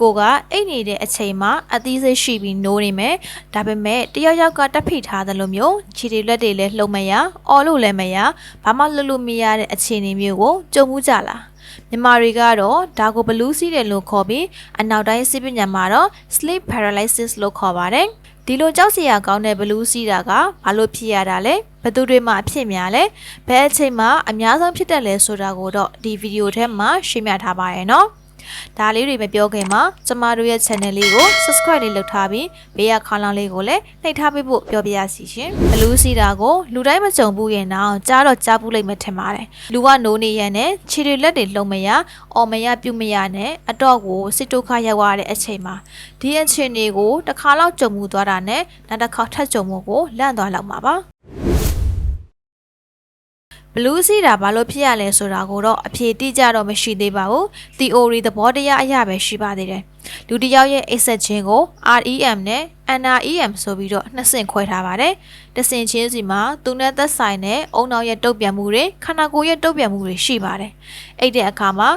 ကိုကအိတ်နေတဲ့အချိန်မှာအသီးစိတ်ရှိပြီးနိုးနေမယ်ဒါပေမဲ့တယောက်ယောက်ကတက်ဖိထားသလိုမျိုးခြေတွေလက်တွေလည်းလှုပ်မရအော်လို့လည်းမရဘာမှလှုပ်လို့မရတဲ့အခြေအနေမျိုးကိုကြုံမှုကြလားမြန်မာတွေကတော့ဒါကိုဘလူးစီးတယ်လို့ခေါ်ပြီးအနောက်တိုင်းစိပညာမှာတော့ sleep paralysis လို့ခေါ်ပါတယ်ဒီလိုကြောက်စရာကောင်းတဲ့ဘလူးစီးတာကဘာလို့ဖြစ်ရတာလဲဘယ်သူတွေမှအဖြစ်များလဲဘယ်အချိန်မှအများဆုံးဖြစ်တတ်လဲဆိုတာကိုတော့ဒီဗီဒီယိုထဲမှာရှင်းပြထားပါရနော် ဒါလေးတွေမပြောခင်မှာကျမတို့ရဲ့ channel လေးကို subscribe လေးလုပ်ထားပြီးဘေးကခေါင်းလောင်းလေးကိုလည်းနှိပ်ထားပေးဖို့ပြောပြရစီရှင်ဘလူးစီတာကိုလူတိုင်းမကြုံဘူးရင်တော့ကြားတော့ကြားဘူးလိမ့်မယ်ထင်ပါတယ်လူကနိုးနေရန်နဲ့ခြေတွေလက်တွေလှုံမရအော်မရပြုတ်မရနဲ့အတော့ကိုစစ်တုခရောက်ရတဲ့အချိန်မှာဒီအချိန်တွေကိုတစ်ခါလောက်ကြုံမှုသွားတာနဲ့နောက်တစ်ခါထပ်ကြုံမှုကိုလန့်သွားလောက်မှာပါ ဘလူးစီးတာဘာလို့ဖြစ်ရလဲဆိုတာကိုတော့အဖြေတိကျတော့မရှိသေးပါဘူး။ theory သဘောတရားအရပဲရှိပါသေးတယ်။လူတစ်ယောက်ရဲ့အိတ်ဆက်ခြင်းကို REM နဲ့ NREM ဆိုပြီးတော့နှစ်ဆင့်ခွဲထားပါတယ်။တစ်ဆင့်ချင်းစီမှာသူနဲ့သက်ဆိုင်တဲ့အုံနောက်ရဲ့တုတ်ပြန်မှုတွေခန္ဓာကိုယ်ရဲ့တုတ်ပြန်မှုတွေရှိပါတယ်။အဲ့တဲ့အခါမှာ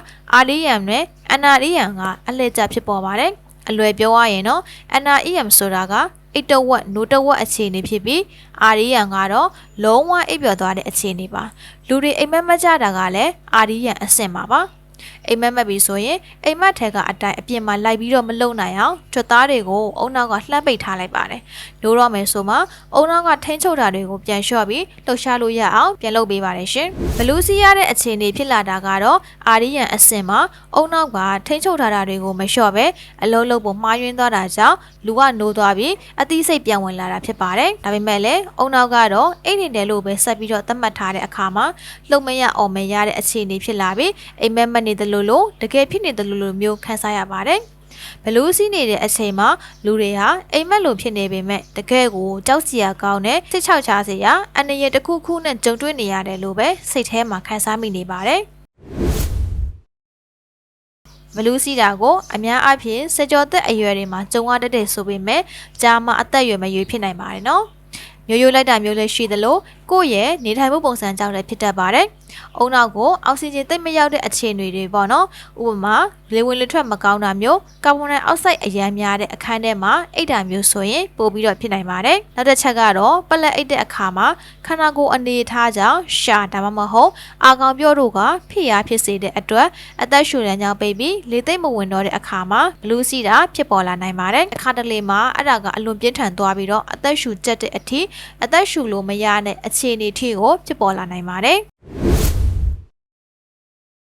REM နဲ့ NREM ကအလှည့်ကျဖြစ်ပေါ်ပါတယ်။ အလွယ်ပြောရရင်တော့ NREM ဆိုတာကအိတ်တဝက်နိုးတဝက်အခြေအနေဖြစ်ပြီးအာရီယန်ကတော့လုံးဝအိပ်ပျော်သွားတဲ့အခြေအနေပါလူတွေအိမ်မက်မကြတာကလည်းအာရီယန်အဆင့်ပါပါအိမ်မက်မက်ပြီဆိုရင်အိမ်မက်ထဲကအတိုင်အပြင်မှာလိုက်ပြီးတော့မလုံနိုင်အောင်ကြွသားတွေကိုအုံနောက်ကလှမ်းပိတ်ထားလိုက်ပါတယ်။လိုတော့မယ်ဆိုမှအုံနောက်ကထိန်းချုပ်တာတွေကိုပြန်လျှော့ပြီးလှုပ်ရှားလို့ရအောင်ပြန်လုပ်ပေးပါတယ်ရှင်။ဘလူးစီရတဲ့အခြေအနေဖြစ်လာတာကတော့အာရီယန်အဆင့်မှာအုံနောက်ကထိန်းချုပ်ထားတာတွေကိုမလျှော့ပဲအလုံးလုံးပုံမှားယွင်းသွားတာကြောင့်လူကနိုးသွားပြီးအသီးစိတ်ပြန်ဝင်လာတာဖြစ်ပါတယ်။ဒါပေမဲ့လည်းအုံနောက်ကတော့အိတ်နေတယ်လို့ပဲဆက်ပြီးတော့သတ်မှတ်ထားတဲ့အခါမှာလှုပ်မရအောင်မရတဲ့အခြေအနေဖြစ်လာပြီးအိမ်မက်မက်နေတယ်လို့လို့တကယ်ဖြစ်နေတယ်လို့လို့မျိုးခံစားရပါတယ်။ဘလူးစီးနေတဲ့အချိန်မှာလူတွေဟာအိမ်မက်လိုဖြစ်နေပေမဲ့တကယ်ကိုကြောက်စရာကောင်းတဲ့စိတ်ချောက်ချစရာအနေရတစ်ခုခုနဲ့ကြုံတွေ့နေရတယ်လို့ပဲစိတ်ထဲမှာခံစားမိနေပါတယ်။ဘလူးစီတာကိုအများအားဖြင့်စကြောသက်အရွယ်တွေမှာကြုံရတတ်တဲ့ဆိုပေမဲ့ကြာမှအသက်အရွယ်မရွေးဖြစ်နိုင်ပါတယ်နော် မျိုးရိုးလိုက်တာမျိုးလည်းရှိသလိုကိုယ့်ရဲ့နေထိုင်မှုပုံစံကြောင့်လည်းဖြစ်တတ်ပါတယ်။အုံနောက်ကိုအောက်ဆီဂျင်သိပ်မရောက်တဲ့အခြေအနေတွေပေါ့နော်။ဥပမာ လေဝင်လေထွက်မကောင်းတာမျိုးကာဗွန်ဒိုင်အောက်ဆိုက်အရမ်းများတဲ့အခန်းထဲမှာအိတ်တာမျိုးဆိုရင်ပိုပြီးတော့ဖြစ်နိုင်ပါတယ်။နောက်တစ်ချက်ကတော့ပလက်အိတ်တဲ့အခါမှာခန္ဓာကိုယ်အနေထားကြောင့်ရှာဒါမှမဟုတ်အာကောင်ပြော့တို့ကဖြစ်ရဖြစ်စေတဲ့အတွက်အသက်ရှူလမ်းကြောင်းပိတ်ပြီးလေသိပ်မဝင်တော့တဲ့အခါမှာဘလူးစီတာဖြစ်ပေါ်လာနိုင်ပါတယ်။အခါတလေမှာအဲ့ဒါကအလွန်ပြင်းထန်သွားပြီးတော့အသက်ရှူကျက်တဲ့အထိအသက်ရှူလို့မရတဲ့အခြေအနေထိကိုဖြစ်ပေါ်လာနိုင်ပါတယ်။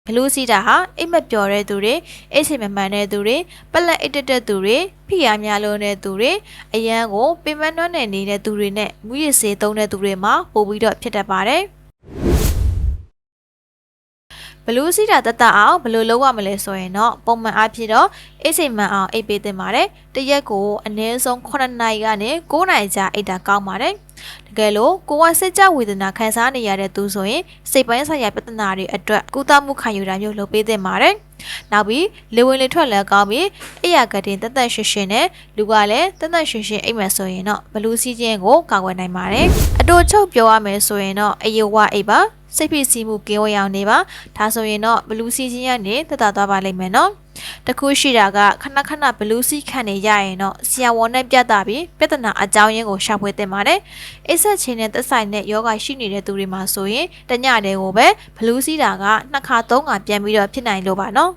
ဘလူးစီတာဟာအိမ်မက်ပျော်တဲ့သူတွေအိတ်ချိန်မမှန်တဲ့သူတွေပလက်အိတ်တက်တဲ့သူတွေဖိအားများလုံးတဲ့သူတွေအရန်ကိုပင်မနှွမ်းနယ်နေတဲ့သူတွေနဲ့မူရစ်စေးသုံးတဲ့သူတွေမှာပိုပြီးတော့ဖြစ်တတ်ပါတယ်။ဘလူးစီတာတက်တက်အောင်ဘယ်လိုလုပ်ရမလဲဆိုရင်တော့ပုံမှန်အားဖြင့်တော့အိတ်ချိန်မှန်အောင်အိတ်ပေးသင့်ပါတယ်။တစ်ရက်ကိုအနည်းဆုံး9နာရီကနေ9နာရီကြာအိတ်တာကောင်းပါတယ်။တ ကယ်လို့ကိုကစိတ်ကြဝေဒနာခံစားနေရတဲ့သူဆိုရင်စိတ်ပိုင်းဆိုင်ရာပြဿနာတွေအတွက်ကုသမှုခံယူတာမျိုးလုပ်ပေးသင့်ပါတယ်။နောက်ပြီးလေဝင်လေထွက်လည်းကောင်းပြီးအိယာကတင်တသက်ရှင်ရှင်နဲ့လူကလည်းတသက်ရှင်ရှင်အိမ်မယ်ဆိုရင်တော့ဘလူးစီးခြင်းကိုကာကွယ်နိုင်ပါတယ်။အတူချုပ်ပြောရမယ်ဆိုရင်တော့အယဝအိပ်ပါစိတ်ဖိစီးမှုကင်းဝေးအောင်နေပါဒါဆိုရင်တော့ဘလူးစီးခြင်းရနေတက်တာသွားပါလိမ့်မယ်နော် တခုရှိတာကခဏခဏဘလူးစီးခံနေရရင်တော့ဆရာဝန်နဲ့ပြသပြီးပြဿနာအကြောင်းရင်းကိုရှာဖွေသင့်ပါတယ်အိတ်ဆက်ခြင်းနဲ့သက်ဆိုင်တဲ့ယောဂရှိနေတဲ့သူတွေမှာဆိုရင်တညတဲ့ကိုပဲဘလူးစီးတာကနှစ်ခါသုံးခါပြန်ပြီးတော့ဖြစ်နိုင်လို့ပါနော်